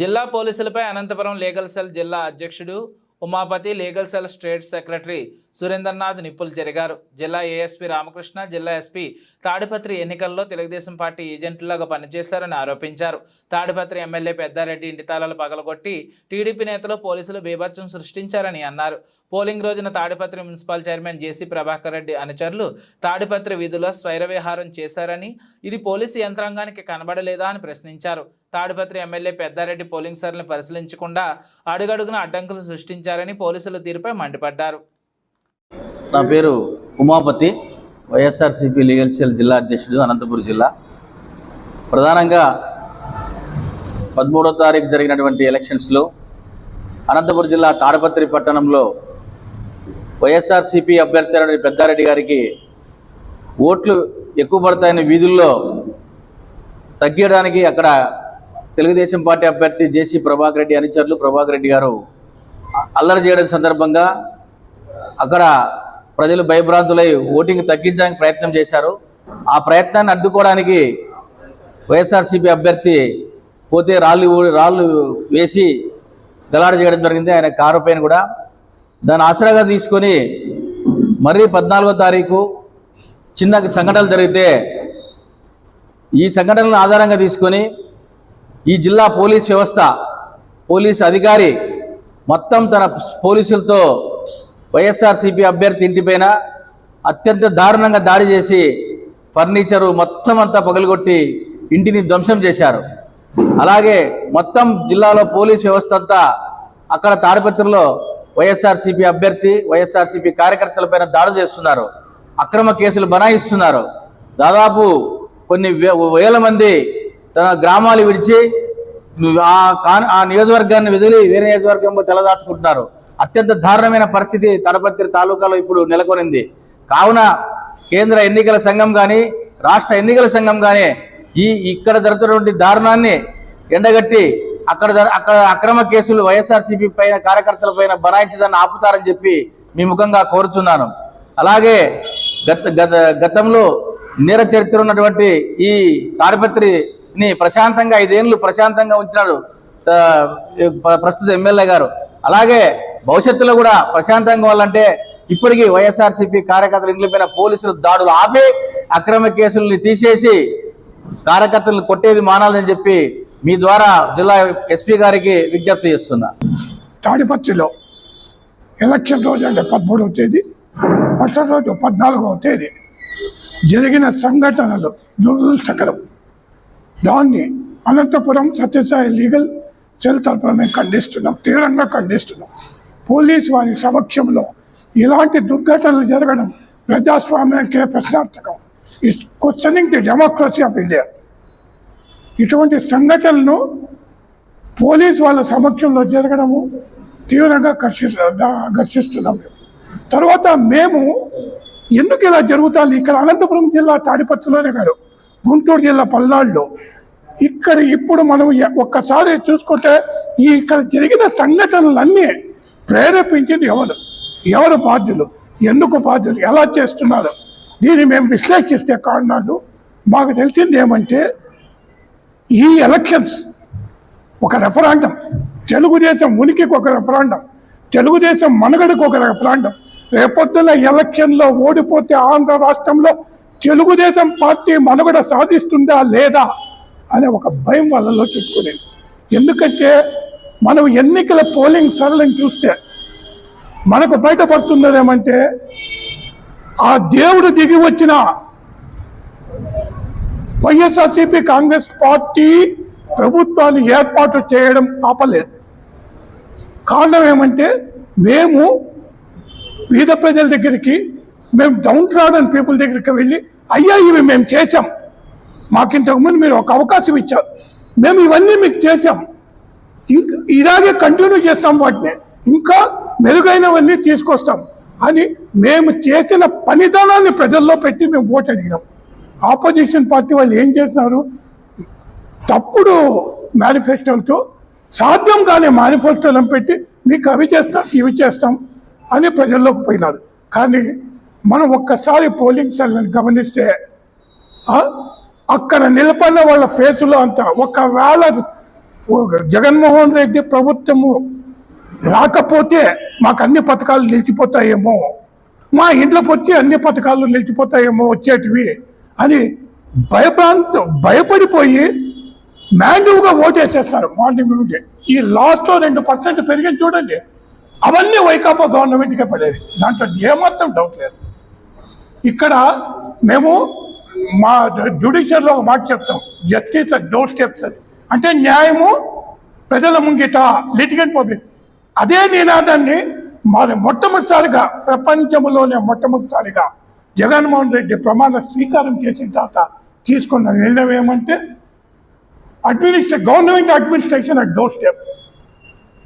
జిల్లా పోలీసులపై Anantapuram legal cell జిల్లా అధ్యక్షుడు Umapathi legal cell state secretary Surendranath నిప్పులు జరిగారు. జిల్లా ఏఎస్పీ రామకృష్ణ జిల్లా ఎస్పీ తాడిపత్రి ఎన్నికల్లో తెలుగుదేశం పార్టీ ఏజెంట్లుగా పనిచేశారని ఆరోపించారు. తాడిపత్రి ఎమ్మెల్యే పెద్దారెడ్డి ఇంటి తాళాలు పగలగొట్టి టీడీపీ నేతలు పోలీసులు బీభత్సం సృష్టించారని అన్నారు. పోలింగ్ రోజున Tadipatri municipal chairman JC Prabhakar Reddy అనుచరులు తాడిపత్రి వీధిలో స్వైరవిహారం చేశారని ఇది పోలీసు యంత్రాంగానికి కనబడలేదా అని ప్రశ్నించారు. తాడిపత్రి ఎమ్మెల్యే పెద్దారెడ్డి పోలింగ్ సర్లను పరిశీలించకుండా అడుగడుగున అడ్డంకులు సృష్టించారు. సృష్టించారని పోలీసుల తీరుపై మండిపడ్డారు. నా పేరు ఉమాపతి వైఎస్ఆర్సీపీ లీగల్ సెల్ జిల్లా అధ్యక్షుడు అనంతపురం జిల్లా. ప్రధానంగా పదమూడో తారీఖు జరిగినటువంటి ఎలక్షన్స్లో అనంతపురం జిల్లా తాడపత్రి పట్టణంలో వైఎస్ఆర్సీపీ అభ్యర్థి పెద్దారెడ్డి గారికి ఓట్లు ఎక్కువ పడతాయని వీధుల్లో తగ్గించడానికి అక్కడ తెలుగుదేశం పార్టీ అభ్యర్థి జేసీ ప్రభాకర్ రెడ్డి అనుచరులు ప్రభాకర్ రెడ్డి గారు అల్లరి చేయడం సందర్భంగా అక్కడ ప్రజలు భయభ్రాంతులై ఓటింగ్ తగ్గించడానికి ప్రయత్నం చేశారు. ఆ ప్రయత్నాన్ని అడ్డుకోవడానికి వైఎస్ఆర్సీపీ అభ్యర్థి పోతే రాళ్ళు రాళ్ళు వేసి గలాడ చేయడం జరిగింది. ఆయన కారు పైన కూడా దాన్ని ఆసరాగా తీసుకొని మరీ పద్నాలుగో తారీఖు చిన్న సంఘటనలు జరిగితే ఈ సంఘటనలను ఆధారంగా తీసుకొని ఈ జిల్లా పోలీస్ వ్యవస్థ పోలీస్ అధికారి మొత్తం తన పోలీసులతో వైఎస్ఆర్సీపీ అభ్యర్థి ఇంటిపైన అత్యంత దారుణంగా దాడి చేసి ఫర్నిచరు మొత్తం అంతా పగలగొట్టి ఇంటిని ధ్వంసం చేశారు. అలాగే మొత్తం జిల్లాలో పోలీస్ వ్యవస్థ అంతా అక్కడ తాడిపత్రిలో వైఎస్ఆర్సీపీ అభ్యర్థి వైఎస్ఆర్సీపీ కార్యకర్తలపైన దాడి చేస్తున్నారు. అక్రమ కేసులు బనాయిస్తున్నారు. దాదాపు కొన్ని వే- వేల మంది తన గ్రామాలు విడిచి ఆ ఆ నియోజకవర్గాన్ని వదిలి వేరే నియోజకవర్గంలో తెలదాచుకుంటున్నారు అత్యంత దారుణమైన పరిస్థితి తడపత్రి తాలూకాలో ఇప్పుడు నెలకొనింది. కావున కేంద్ర ఎన్నికల సంఘం కానీ రాష్ట్ర ఎన్నికల సంఘం కానీ ఈ ఇక్కడ జరుగుతున్నటువంటి దారుణాన్ని ఎండగట్టి అక్కడ అక్కడ అక్రమ కేసులు వైఎస్ఆర్సీపీ పైన కార్యకర్తల పైన బనాయించదాన్ని ఆపుతారని చెప్పి మీ ముఖంగా కోరుతున్నాను అలాగే గత గత గతంలో నేర చరిత్ర ఉన్నటువంటి ఈ ని ప్రశాంతంగా ఐదేళ్ళు ప్రశాంతంగా ఉంచినాడు ప్రస్తుత ఎమ్మెల్యే గారు. అలాగే భవిష్యత్తులో కూడా ప్రశాంతంగా వాళ్ళంటే ఇప్పటికీ వైఎస్ఆర్సీపీ కార్యకర్తలు ఇండ్లపైన పోలీసులు దాడులు ఆపి అక్రమ కేసుల్ని తీసేసి కార్యకర్తలను కొట్టేది మానాలని చెప్పి మీ ద్వారా జిల్లా ఎస్పీ గారికి విజ్ఞప్తి చేస్తున్నా. తాడిపత్రిలో ఎలక్షన్ రోజు అంటే పదమూడవ తేదీ పచ్చడి రోజు పద్నాలుగవ తేదీ జరిగిన సంఘటనలు దురదృష్టకరం. దాన్ని అనంతపురం సత్యసాయి లీగల్ సెల్ తరఫున మేము ఖండిస్తున్నాం తీవ్రంగా ఖండిస్తున్నాం. పోలీస్ వారి సమక్షంలో ఇలాంటి దుర్ఘటనలు జరగడం ప్రజాస్వామ్యానికే ప్రశ్నార్థకం? Is questioning the democracy of India ఇటువంటి సంఘటనలను పోలీస్ వాళ్ళ సమక్షంలో జరగడము తీవ్రంగా ఘర్షి ఘర్షిస్తున్నాం మేము. తర్వాత మేము ఎందుకు ఇలా జరుగుతుంది? ఇక్కడ అనంతపురం జిల్లా తాడిపత్రిలోనే కాదు. గుంటూరు జిల్లా పల్నాడులో. ఇక్కడ ఇప్పుడు మనం ఒక్కసారి చూసుకుంటే ఈ ఇక్కడ జరిగిన సంఘటనలన్నీ ప్రేరేపించింది ఎవరు? ఎవరు బాధ్యులు? ఎందుకు బాధ్యులు? ఎలా చేస్తున్నారు? దీన్ని మేము విశ్లేషిస్తే కారణాలు మాకు తెలిసింది ఏమంటే ఈ ఎలక్షన్స్ ఒక రెఫరాండం. తెలుగుదేశం ఉనికికి ఒక రెఫరాండం. తెలుగుదేశం మనుగడకు ఒక రెఫరాండం. రేపొద్దున ఎలక్షన్లో ఓడిపోతే ఆంధ్ర రాష్ట్రంలో తెలుగుదేశం పార్టీ మనుగడ సాధిస్తుందా లేదా అనే ఒక భయం వాళ్ళలో చుట్టుకునేది ఎందుకంటే మనం ఎన్నికల పోలింగ్ సరళని చూస్తే మనకు బయటపడుతున్నదేమంటే ఆ దేవుడు దిగి వచ్చిన వైఎస్ఆర్సీపీ కాంగ్రెస్ పార్టీ ప్రభుత్వాన్ని ఏర్పాటు చేయడం ఆపలేదు. కారణం ఏమంటే మేము బీద ప్రజల దగ్గరికి మేము డౌన్ ట్రాడన్ పీపుల్ దగ్గరికి వెళ్ళి అయ్యా ఇవి మేము చేశాం. మాకు ఇంతకుముందు మీరు ఒక అవకాశం ఇచ్చారు. మేము ఇవన్నీ మీకు చేశాం. ఇంకా ఇలాగే కంటిన్యూ చేస్తాం వాటిని. ఇంకా మెరుగైనవన్నీ తీసుకొస్తాం. అని మేము చేసిన పనితనాన్ని ప్రజల్లో పెట్టి మేము ఓటు అడిగినాం ఆపోజిషన్ పార్టీ వాళ్ళు ఏం చేస్తున్నారు తప్పుడు మేనిఫెస్టోలతో సాధ్యం కాని మేనిఫెస్టోలను పెట్టి మీకు అవి చేస్తాం ఇవి చేస్తాం అని ప్రజల్లోకి పోయినారు. కానీ మనం ఒక్కసారి పోలింగ్ సెల్ని గమనిస్తే అక్కడ నిలబడిన వాళ్ళ ఫేసులో అంతా ఒకవేళ జగన్మోహన్ రెడ్డి ప్రభుత్వము రాకపోతే మాకు అన్ని పథకాలు నిలిచిపోతాయేమో మా ఇంట్లోకి వచ్చి అన్ని పథకాలు నిలిచిపోతాయేమో వచ్చేటివి అని భయప్రాంత భయపడిపోయి మాన్యువల్గా ఓటేసేస్తారు మార్నింగ్ నుండి. ఈ లాస్ట్లో రెండు పర్సెంట్ పెరిగింది చూడండి. అవన్నీ వైకాపా గవర్నమెంట్కే పడేది దాంట్లో ఏమాత్రం డౌట్ లేదు. ఇక్కడ మేము మా జ్యుడిషియల్లో ఒక మాట చెప్తాం. జస్టిస్ డోర్ స్టెప్స్ అని. అంటే న్యాయము ప్రజల ముంగిట లిటిగెంట్ పబ్లిక్ అదే నినాదాన్ని మరి మొట్టమొదటిసారిగా ప్రపంచంలోనే మొట్టమొదటిసారిగా జగన్మోహన్ రెడ్డి ప్రమాణ స్వీకారం చేసిన తర్వాత తీసుకున్న నిర్ణయం ఏమంటే అడ్మినిస్ట్రే government administration at door step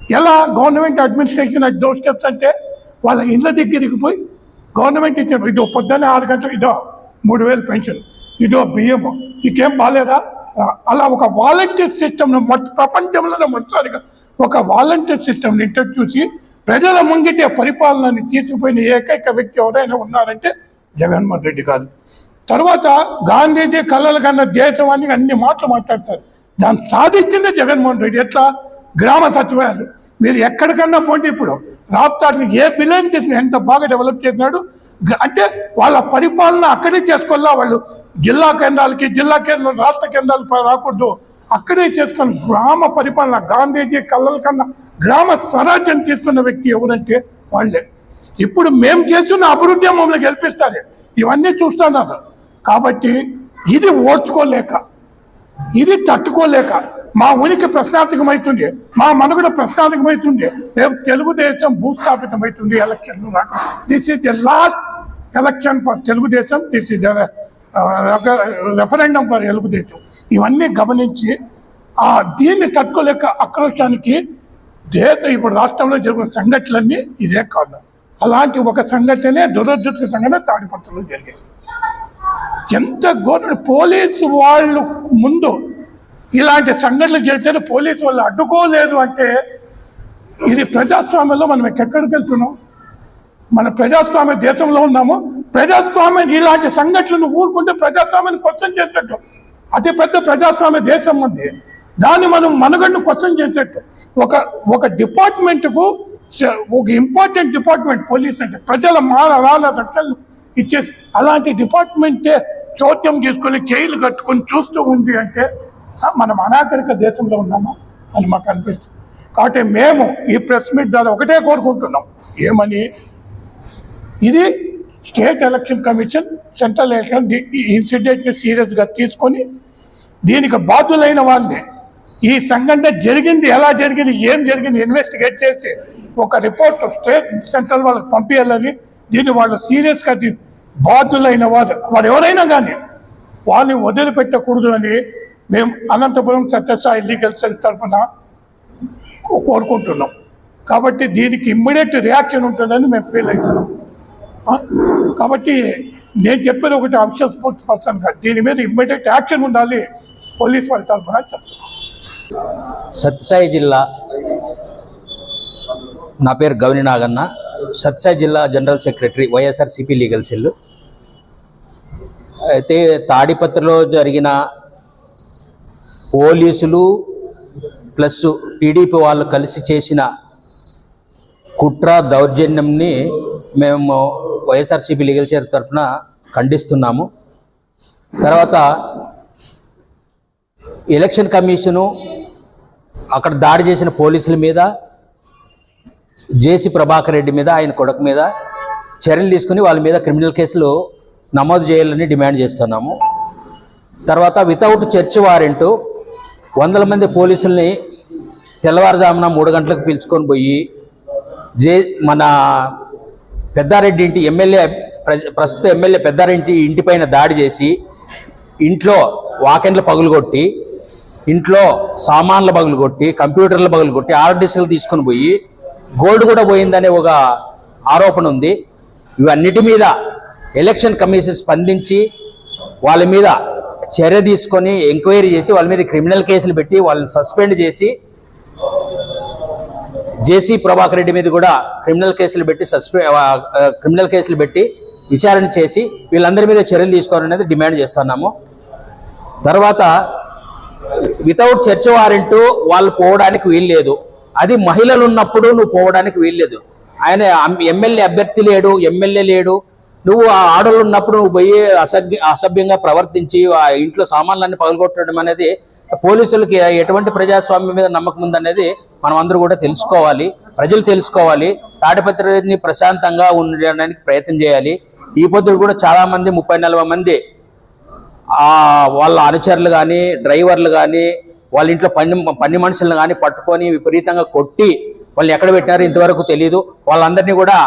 ఎలా government administration at door steps అంటే వాళ్ళ ఇళ్ళ దగ్గరికి పోయి గవర్నమెంట్ ఇచ్చిన ఇదో పొద్దున్నే ఆరు గంటలకు ఇదో మూడు వేలు పెన్షన్ ఇదో బియ్యము నీకేం బాగాలేదా అలా ఒక వాలంటీర్ సిస్టమ్ను మొత్తం ప్రపంచంలోనే మొదటిసారిగా ఒక వాలంటీర్ సిస్టమ్ని ఇంట్రడ్యూస్ చూసి ప్రజల ముంగిటే పరిపాలనని తీసుకుపోయిన ఏకైక వ్యక్తి ఎవరైనా ఉన్నారంటే జగన్మోహన్ రెడ్డి కాదు. తర్వాత గాంధీజీ కళలు కన్నా దేశం అని అన్ని మాటలు మాట్లాడతారు. దాన్ని సాధించిందే జగన్మోహన్ రెడ్డి. ఎట్లా? గ్రామ సచివాలయాలు మీరు ఎక్కడికన్నా పోండి ఇప్పుడు. రాప్తాడికి ఏ పిల్లని తీసుకుని ఎంత బాగా డెవలప్ చేసినాడు అంటే వాళ్ళ పరిపాలన అక్కడే చేసుకోవాలా వాళ్ళు? జిల్లా కేంద్రాలకి జిల్లా కేంద్రం రాష్ట్ర కేంద్రాలు రాకూడదు. అక్కడే చేసుకుని గ్రామ పరిపాలన గాంధీజీ కళ్ళల కన్నా గ్రామ స్వరాజ్యం తీసుకున్న వ్యక్తి ఎవరంటే వాళ్ళే. ఇప్పుడు మేము చేస్తున్న అభివృద్ధి మమ్మల్ని గెలిపిస్తారు. ఇవన్నీ చూస్తున్నారు. కాబట్టి ఇది ఓర్చుకోలేక ఇది తట్టుకోలేక మా ఉనికి ప్రశ్నార్థకమవుతుంది మా మనుగడ ప్రశ్నార్థకమవుతుంది రేపు తెలుగుదేశం భూస్థాపితమవుతుంది ఎలక్షన్లు రాక. This is the last election for Telugu Desam. This is referendum for Telugu Desam. ఇవన్నీ గమనించి ఆ దీన్ని తట్టుకోలేక ఆక్రోశానికి దేశ ఇప్పుడు రాష్ట్రంలో జరిగిన సంఘటనలన్నీ ఇదే కాదు అలాంటి ఒక సంఘటనే దురదృష్ట సంఘటన తాడిపత్రంలో జరిగింది. ఎంత ఘోర పోలీసు వాళ్ళు ముందు ఇలాంటి సంఘటనలు జరిగితే పోలీసు వాళ్ళు అడ్డుకోలేదు అంటే ఇది ప్రజాస్వామ్యంలో మనం ఎక్కడికి వెళ్తున్నాం? మన ప్రజాస్వామ్య దేశంలో ఉన్నాము. ప్రజాస్వామ్యం ఇలాంటి సంఘటనలు ఊరుకుంటే ప్రజాస్వామ్యాన్ని క్వశ్చన్ చేసేట్టు. అతి పెద్ద ప్రజాస్వామ్య దేశం ఉంది. దాన్ని మనం మనుగడను క్వశ్చన్ చేసేట్టు. ఒక ఒక డిపార్ట్మెంట్కు ఒక ఇంపార్టెంట్ డిపార్ట్మెంట్ పోలీస్ అంటే ప్రజల మాన రాళ్ళ రక్షణలు ఇచ్చేసి అలాంటి డిపార్ట్మెంటే చోద్యం తీసుకొని చేయిలు కట్టుకొని చూస్తూ ఉంది అంటే మనం అనాగరిక దేశంలో ఉన్నామా అని మాకు అనిపిస్తుంది. కాబట్టి మేము ఈ ప్రెస్ మీట్ ద్వారా ఒకటే కోరుకుంటున్నాం. ఏమని? ఇది state election commission central election ఈ ఇన్సిడెంట్ని సీరియస్గా తీసుకొని దీనికి బాధ్యులైన వాళ్ళని ఈ సంఘటన జరిగింది ఎలా జరిగింది ఏం జరిగింది ఇన్వెస్టిగేట్ చేసి ఒక రిపోర్ట్ స్టేట్ సెంట్రల్ వాళ్ళకి పంపించాలని దీన్ని వాళ్ళు సీరియస్గా బాధ్యులైన వారు వారు ఎవరైనా కానీ వాళ్ళని వదిలిపెట్టకూడదు అని మేము అనంతపురం సత్యసాయి లీగల్ సెల్ తరఫున కో- కోరుకుంటున్నాం. కాబట్టి దీనికి ఇమ్మీడియట్ రియాక్షన్ ఉంటుందని మేము ఫీల్ అవుతున్నాం. కాబట్టి నేను చెప్పేది ఒకటి అంశం స్పోర్ట్స్ పర్సన్ దీని మీద ఇమ్మీడియట్ యాక్షన్ ఉండాలి పోలీస్ వాళ్ళ తరఫున చెప్తున్నాం. జిల్లా నా పేరు గౌని నాగన్న. సత్సాయి జిల్లా general secretary YSRCP legal cell అయితే తాడిపత్రిలో జరిగిన పోలీసులు ప్లస్ టీడీపీ వాళ్ళు కలిసి చేసిన కుట్ర దౌర్జన్యంని మేము వైఎస్ఆర్సీపీ లీగల్ చైర్ తరఫున ఖండిస్తున్నాము. తర్వాత ఎలక్షన్ కమిషను అక్కడ దాడి చేసిన పోలీసుల మీద జేసీ ప్రభాకర్ రెడ్డి మీద ఆయన కొడుకు మీద చర్యలు తీసుకుని వాళ్ళ మీద క్రిమినల్ కేసులు నమోదు చేయాలని డిమాండ్ చేస్తున్నాము. తర్వాత వితౌట్ చర్చ్ వారెంటు వందల మంది పోలీసుల్ని తెల్లవారుజామున మూడు గంటలకు పిలుచుకొని పోయి జే మన పెద్దారెడ్డి ఇంటి ఎమ్మెల్యే ప్రస్తుత ఎమ్మెల్యే పెద్దారెడ్డి ఇంటిపైన దాడి చేసి ఇంట్లో వాకెన్లు పగులుగొట్టి ఇంట్లో సామాన్లు పగులుగొట్టి కంప్యూటర్లు పగులుగొట్టి ఆర్డీసీలు తీసుకొని పోయి గోల్డ్ కూడా పోయిందనే ఒక ఆరోపణ ఉంది. ఇవన్నిటి మీద ఎలక్షన్ కమిషన్ స్పందించి వాళ్ళ మీద చర్య తీసుకొని ఎంక్వైరీ చేసి వాళ్ళ మీద క్రిమినల్ కేసులు పెట్టి వాళ్ళని సస్పెండ్ చేసి జేసీ ప్రభాకర్ రెడ్డి మీద కూడా క్రిమినల్ కేసులు పెట్టి సస్పె క్రిమినల్ కేసులు పెట్టి విచారణ చేసి వీళ్ళందరి మీద చర్యలు తీసుకోవాలనేది డిమాండ్ చేస్తున్నాము. తర్వాత వితౌట్ చర్చ్ వారెంట్ వాళ్ళు పోవడానికి వీల్లేదు. అది మహిళలు ఉన్నప్పుడు నువ్వు పోవడానికి వీల్లేదు. ఆయన ఎమ్మెల్యే అభ్యర్థి లేడు ఎమ్మెల్యే లేడు. నువ్వు ఆ ఆడలు ఉన్నప్పుడు నువ్వు పోయి అసభ్య అసభ్యంగా ప్రవర్తించి ఆ ఇంట్లో సామాన్లన్నీ పగలగొట్టడం అనేది పోలీసులకి ఎటువంటి ప్రజాస్వామ్యం మీద నమ్మకం ఉందనేది మనం అందరూ కూడా తెలుసుకోవాలి. ప్రజలు తెలుసుకోవాలి. తాడిపత్రిని ప్రశాంతంగా ఉండడానికి ప్రయత్నం చేయాలి. ఈ పొద్దుడు కూడా చాలా మంది ముప్పై నలభై మంది ఆ వాళ్ళ అనుచరులు కానీ డ్రైవర్లు కానీ వాళ్ళ ఇంట్లో పని పని మనుషులను కానీ పట్టుకొని విపరీతంగా కొట్టి వాళ్ళని ఎక్కడ పెట్టినారో ఇంతవరకు తెలియదు వాళ్ళందరినీ కూడా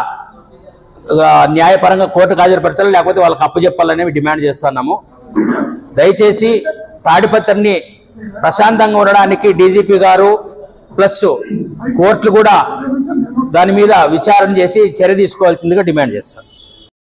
న్యాయపరంగా కోర్టుకు హాజరుపరచాలి లేకపోతే వాళ్ళకి అప్పచెప్పాలనేవి డిమాండ్ చేస్తున్నాము. దయచేసి తాడిపత్రిని ప్రశాంతంగా ఉండడానికి డీజీపీ గారు ప్లస్ కోర్టులు కూడా దాని మీద విచారణ చేసి చర్య తీసుకోవాల్సిందిగా డిమాండ్ చేస్తాను.